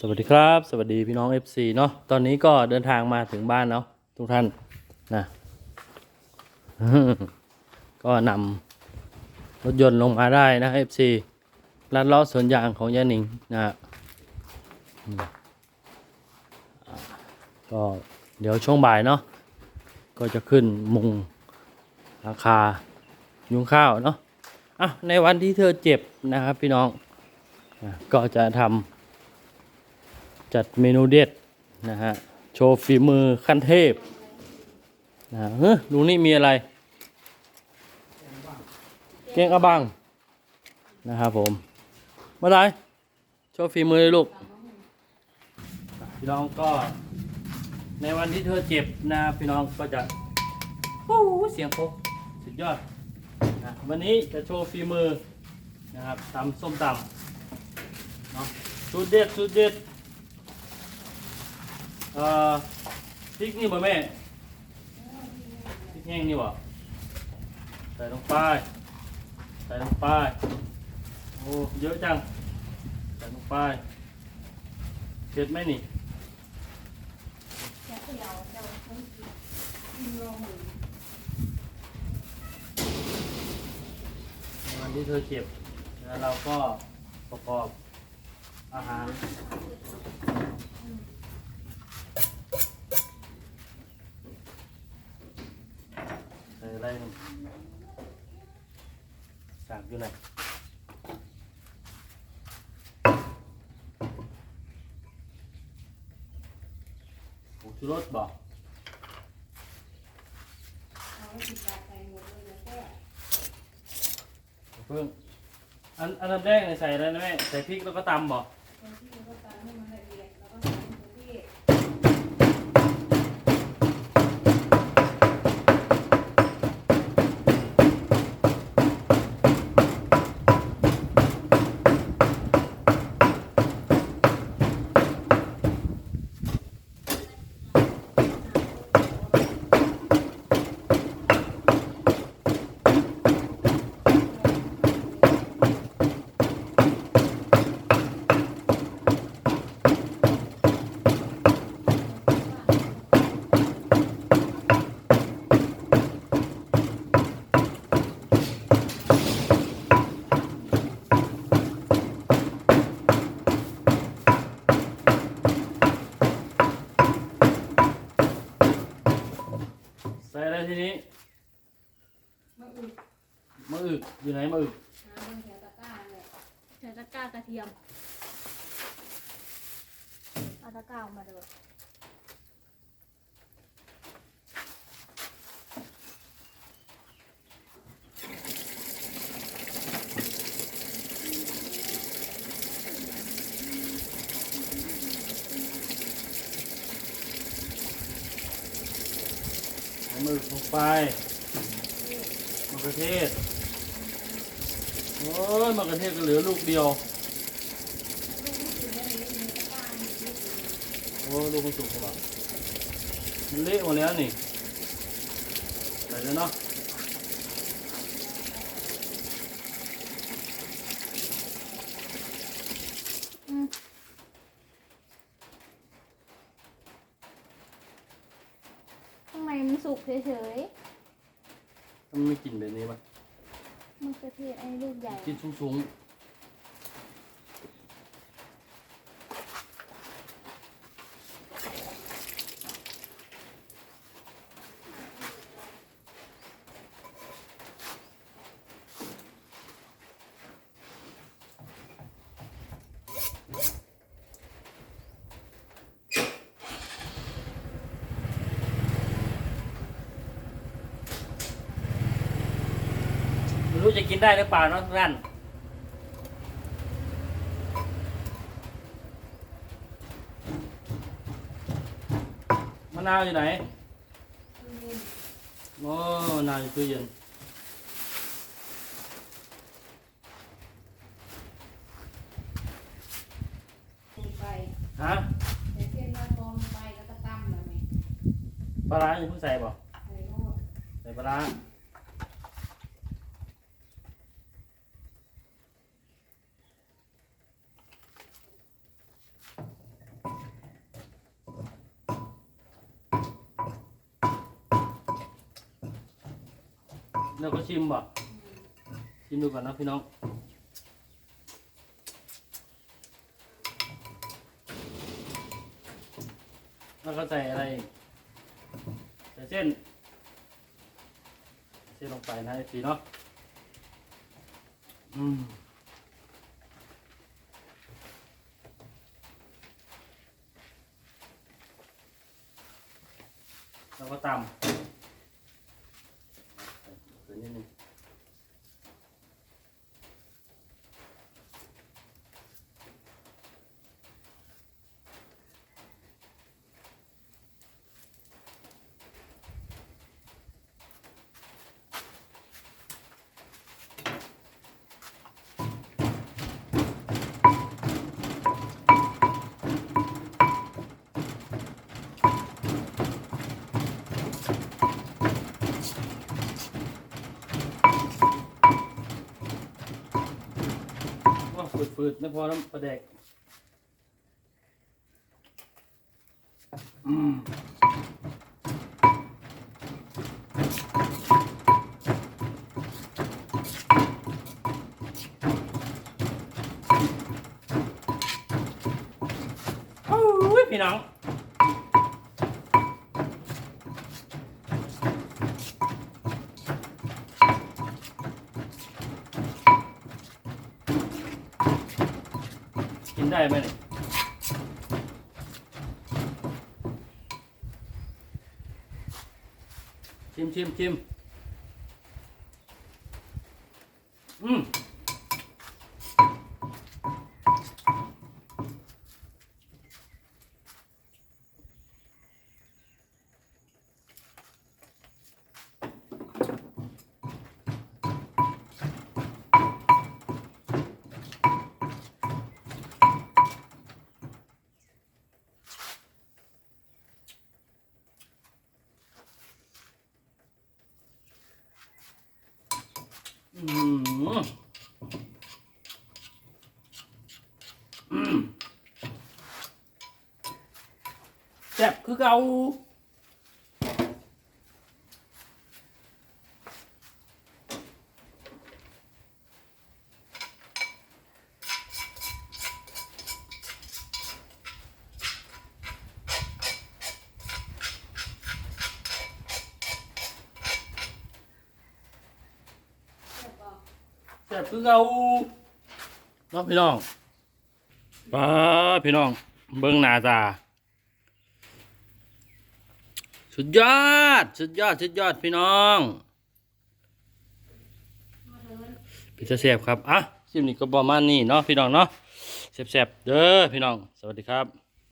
สวัสดีครับ สวัสดีพี่น้อง FC เนาะตอนนี้ก็เดินทางมาถึงบ้านเนาะทุกท่านนะก็นำรถยนต์ลงมาได้นะ FC ลัดล้อสวนยางของยานิงนะก็เดี๋ยวช่วงบ่ายเนาะก็จะขึ้นมุงราคายุงข้าวเนาะอะในวันที่เธอเจ็บนะครับพี่น้องก็จะทำ จัดเมนูเด็ดนะฮะ โชว์ฝีมือขั้นเทพนะฮะเฮ้ยดูนี่มีอะไร เก้งอะบัง นะครับผมมื่อไรโชว์ฝีมือเลยลูกพี่น้องก็ในวันที่เธอเจ็บนะพี่น้องก็จะโอ้โหเสียงพกสุดยอดนะวันนี้จะโชว์ฝีมือนะครับตำส้มตำเนาะสูตรเด็ดสูตรเด็ด เอ่อพริกนี่บ่แม่พริกแห้งนี่บ่ใส่ลงไปใส่ลงไปโอ้เยอะจังใส่ลงไปเผ็ดไหมนี่วันที่เธอเจ็บแล้วเราก็ประกอบอาหาร ใส่อะ ไรสากอยู่ไหนผงชูรสบ่เพิ่งอันอันดับแรกเนี่ยใส่อะไรนะแม่ใส่พริกแล้วก็ตำบ่ใส่ อะไรทีนี้มะอึกมะอึกอยู่ไหนมะอึกหาบนแถวตะกร้าเลยแถวตะกร้ากระเทียมเอาตะกร้าออกมาดูใส่ มึกลงไปมะเขือเทศโอ้ยมะเขือเทศก็เหลือลูกเดียวโอ้ลูกมันสุกแล้วมันเละหมดแล้วนี่ใส่แล้วเนาะ อืมข้างในมันสุกเฉย มันไม่กินแบบนี้ปะๆมันกระเทียมไอ้ลูกใหญ่ กินสูงๆ ไม่รู้จะกินได้หรือเปล่าเนาะทุกท่านมะนาวอยู่ไหนโอ้มะนาวอยู่ตู้เย็นลงไปฮะใส่เส้นมะกรองลงไปแล้วก็ตั้มแบบนี้ปลาร้าอย่าเพิ่งใส่บ่ใส่โน่นใส่ปลาร้า แล้วก็ชิมบ่ชิมดูก่อนนะพี่น้องแล้วก็ใส่อะไรใส่เส้น เส้นลงไปนะพี่เนาะอืม ฝืดๆไม่พอน้ำปลาแดกอืมพี่น้อง กินได้ไหมเนี่ยชิมชิมชิม แซ่บคือเก่า แซ่บคือเก่าเน้องพี่น้องป้าพี่น้อง เบิ้งหน้าตา สุดยอด สุดยอด สุดยอดพี่น้องพี่เสียบครับอะคลิปนี้ก็ประมาณนี้เนาะพี่น้องเนาะเสียบๆเด้อพี่น้อง สวัสดีครับ